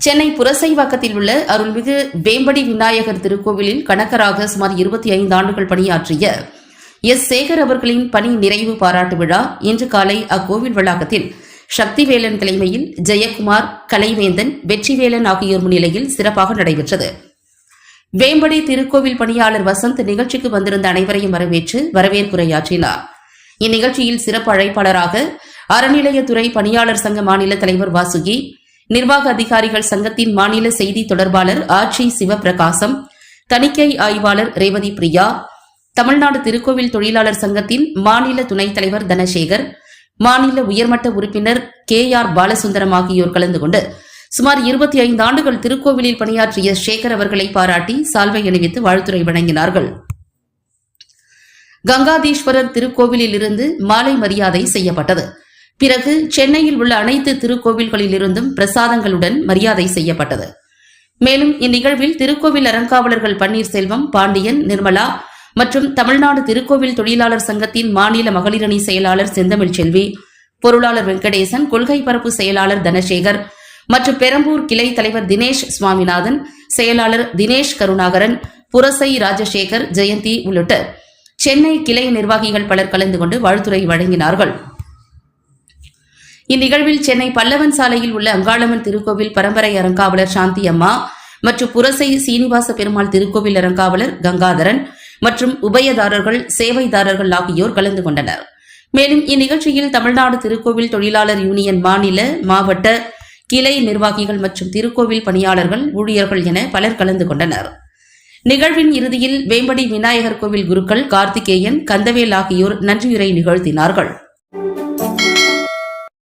சென்னை புரசைவாக்கத்தில் உள்ள அருள்மிகு வேம்படி விநாயகர் திருக்கோவிலில் கணக்கராக சுமார் இருபத்தி ஐந்து ஆண்டுகள் பணியாற்றிய எஸ். சேகர் அவர்களின் பணி நிறைவு பாராட்டு விழா இன்று காலை அக்கோவில் வளாகத்தில் சக்திவேலன் தலைமையில் ஜெயக்குமார் கலைவேந்தன் வெற்றிவேலன் ஆகியோர் முன்னிலையில் சிறப்பாக நடைபெற்றது. வேம்படி திருக்கோவில் பணியாளர் வசந்த் நிகழ்ச்சிக்கு வந்திருந்த அனைவரையும் வரவேற்று வரவேற்புரையாற்றினார் இந்நிகழ்ச்சியில் சிறப்பு அழைப்பாளராக அறநிலையத்துறை பணியாளர் சங்க மாநில தலைவர் வாசுகி நிர்வாக அதிகாரிகள் சங்கத்தின் மாநில செய்தி தொடர்பாளர் ஆட்சி சிவபிரகாசம் தணிக்கை ஆய்வாளர் ரேவதி பிரியா தமிழ்நாடு திருக்கோவில் தொழிலாளர் சங்கத்தின் மாநில துணைத் தலைவர் தனசேகர் மாநில உயர்மட்ட உறுப்பினர் கே ஆர் பாலசுந்தரம் ஆகியோர் கலந்து கொண்டு சுமார் இருபத்தி ஐந்து ஆண்டுகள் திருக்கோவிலில் பணியாற்றிய சேகர் அவர்களை பாராட்டி சால்வை அணிவித்து வாழ்த்துறை வழங்கினார்கள். கங்காதீஸ்வரர் திருக்கோவிலில் இருந்து மாலை மரியாதை செய்யப்பட்டது. பிறகு சென்னையில் உள்ள அனைத்து திருக்கோவில்களிலிருந்தும் பிரசாதங்களுடன் மரியாதை செய்யப்பட்டது. மேலும் இந்நிகழ்வில் திருக்கோவில் அறங்காவலர்கள் பன்னீர்செல்வம் பாண்டியன் நிர்மலா மற்றும் தமிழ்நாடு திருக்கோவில் தொழிலாளர் சங்கத்தின் மாநில மகளிரணி செயலாளர் செந்தமிழ் செல்வி பொருளாளர் வெங்கடேசன் கொள்கை பரப்பு செயலாளர் தனசேகர் மற்றும் பெரம்பூர் கிளை தலைவர் தினேஷ் சுவாமிநாதன் செயலாளர் தினேஷ் கருணாகரன் புரசை ராஜசேகர் ஜெயந்தி உள்ளிட்ட சென்னை கிளை நிர்வாகிகள் பலர் கலந்து கொண்டு வாழ்த்துறை வழங்கினார்கள். இந்நிகழ்வில் சென்னை பல்லவன் சாலையில் உள்ள அங்காளம்மன் திருக்கோவில் பரம்பரை அறங்காவலர் சாந்தி அம்மா மற்றும் புரசை சீனிவாச பெருமாள் திருக்கோவில் அறங்காவலர் கங்காதரன் மற்றும் உபயதாரர்கள் சேவைதாரர்கள் ஆகியோர் கலந்து கொண்டனர். மேலும் இந்நிகழ்ச்சியில் தமிழ்நாடு திருக்கோவில் தொழிலாளர் யூனியன் மாநில மாவட்ட கிளை நிர்வாகிகள் மற்றும் திருக்கோவில் பணியாளர்கள் ஊழியர்கள் என பலர் கலந்து கொண்டனர். நிகழ்வின் இறுதியில் வேம்படி விநாயகர் கோவில் குருக்கள் கார்த்திகேயன் கந்தவேல் ஆகியோர் நன்றியுரை நிகழ்த்தினார்கள்.